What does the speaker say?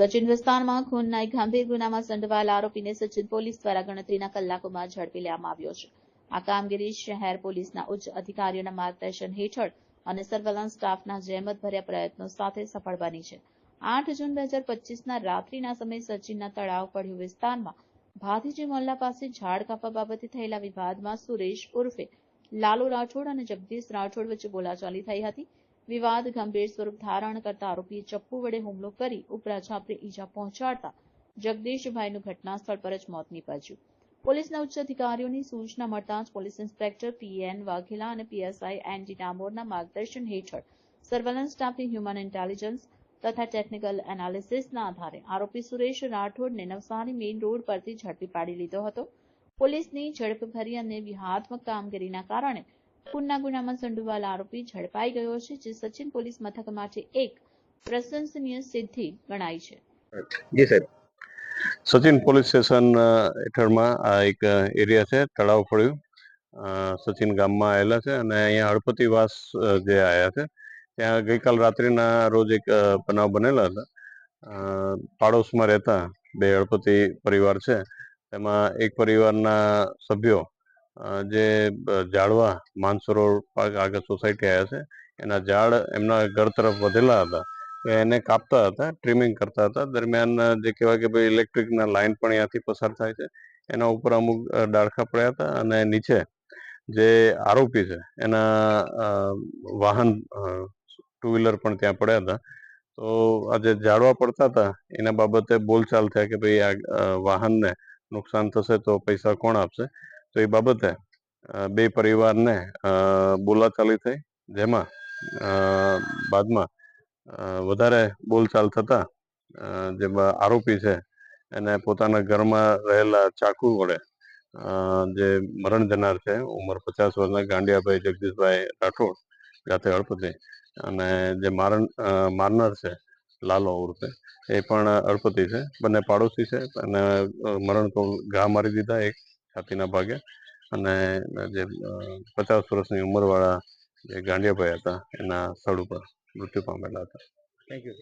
સચિન વિસ્તારમાં ખૂનના એક ગંભીર ગુનામાં સંડોવાયેલા આરોપીને સચિન પોલીસ દ્વારા ગણતરીના કલાકોમાં ઝડપી લેવામાં આવ્યો છે. આ કામગીરી શહેર પોલીસના ઉચ્ચ અધિકારીઓના માર્ગદર્શન હેઠળ અને સર્વેલન્સ સ્ટાફના જહેમતભર્યા પ્રયત્નો સાથે સફળ બની છે. આઠ જૂન બે હજાર પચીસના રાત્રિના સમયે સચિનના તળાવ પડ્યું વિસ્તારમાં ભાતીજી મોલ્લા પાસે ઝાડ કાપવા બાબતે થયેલા વિવાદમાં સુરેશ ઉર્ફે લાલુ રાઠોડ અને જગદીશ રાઠોડ વચ્ચે બોલાચાલી થઈ હતી. વિવાદ ગંભીર સ્વરૂપ ધારણ કરતા આરોપીએ ચપ્પુ વડે હુમલો કરી ઉપરા ઈજા પહોંચાડતા જગદીશભાઈનું ઘટના પર જ મોત નીપજ્યું. પોલીસના ઉચ્ચ અધિકારીઓની સૂચના મળતા જ પોલીસ ઇન્સ્પેક્ટર પીએન વાઘેલા અને પીએસઆઈ એન ડી ડામોરના માર્ગદર્શન હેઠળ સર્વેલન્સ સ્ટાફની હ્યુમન ઇન્ટેલિજન્સ તથા ટેકનિકલ એનાલિસિસના આધારે આરોપી સુરેશ રાઠોડને નવસારી મેઇન રોડ પરથી ઝડપી પાડી લીધો હતો. પોલીસની ઝડપભરી અને વ્યૂહાત્મક કામગીરીના કારણે ખૂનના ગુનામાં સંડોવાયેલ આરોપી ઝડપાઈ ગયો છે જે સચિન પોલીસ મથક માટે એક પ્રશંસનીય સિદ્ધિ ગણાય છે. જી સાહેબ. સચિન પોલીસ સ્ટેશન હેઠળમાં આ એક એરિયા છે તળાવ પડ્યું. સચિન ગામમાં આવેલા છે અને અહીંયા હળપતિવાસ જે આવ્યા છે ત્યાં ગઈકાલ રાત્રિના રોજ એક બનાવ બનેલા હતા. પાડોશમાં રહેતા બે હળપતિ પરિવાર છે. તેમાં એક પરિવારના સભ્યો જે ઝાડવા માનસરોવર પાર્ક આગળ સોસાયટી આવ્યા છે, એના ઝાડ એમના ઘર તરફ વધેલા હતા. એને કાપતા હતા ટ્રીમિંગ કરતા હતા. દરમિયાન જે કહેવાય કે ભાઈ ઇલેક્ટ્રિકના લાઇન પણ અહીંયાથી પસાર થાય છે. એના ઉપર અમુક ડાળખા પડ્યા હતા અને નીચે જે આરોપી છે, એના વાહન ટુ વ્હીલર પણ ત્યાં પડ્યા હતા. તો આ જે ઝાડવા પડતા હતા, એના બાબતે બોલચાલ થયા કે ભાઈ આ વાહનને નુકસાન થશે તો પૈસા કોણ આપશે? તો એ બાબતે બે પરિવારને બોલાચાલી થઈ, જેમાં બાદમાં વધારે બોલચાલ થતા જે આરોપી છે, એને પોતાના ઘરમાં રહેલા ચાકુ વડે જે મરણ જનાર છે, ઉંમર પચાસ વર્ષના ગાંડિયાભાઈ જગદીશભાઈ રાઠોડ જાતે અળપતિ અને જે મારણ મારનાર છે, લાલો ઉર્ફે, એ પણ હળપતિ છે, બંને પાડોશી છે, અને મરણ ઘા મારી દીધા, એક છાતીના ભાગે. અને જે પચાસ વર્ષની ઉંમરવાળા જે ગાંડિયાભાઈ હતા, એના સ્થળ ઉપર મૃત્યુ પામેલા હતા. Thank you